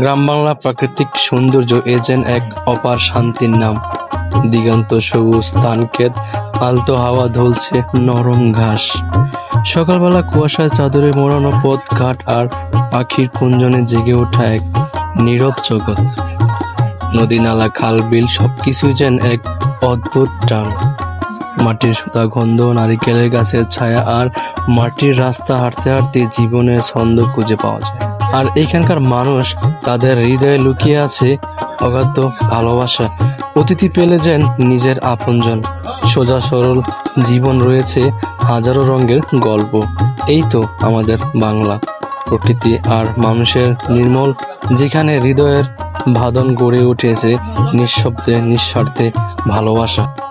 গ্রাম বাংলা প্রাকৃতিক সৌন্দর্য এ যেন এক অপার শান্তির নাম। দিগন্ত সবুজ ধানক্ষেত আলতো হাওয়া ধলছে নরম ঘাস। সকালবেলা কুয়াশার চাদরে মোড়ানো পথ, ঘাট আর পাখির কুঞ্জনে জেগে ওঠা এক নীরব জগৎ। নদী নালা, খাল, বিল, সবকিছুই যেন এক অদ্ভুত টান। মাটির সুতা, গন্ধ, নারিকেলের গাছের ছায়া আর মাটির রাস্তা হাঁটতে হাঁটতে জীবনের ছন্দ খুঁজে পাওয়া যায়। আর এখানকার মানুষ তাদের হৃদয়ে লুকিয়ে আছে অগাধ ভালোবাসা। অতিথি পেলে যেন নিজের আপনজন। সোজা সরল জীবন রয়েছে হাজারো রঙের গল্প। এই তো আমাদের বাংলা। প্রকৃতি আর মানুষের নির্মল, যেখানে হৃদয়ের ভাদন গড়ে উঠেছে নিঃশব্দে, নিঃস্বার্থে ভালোবাসা।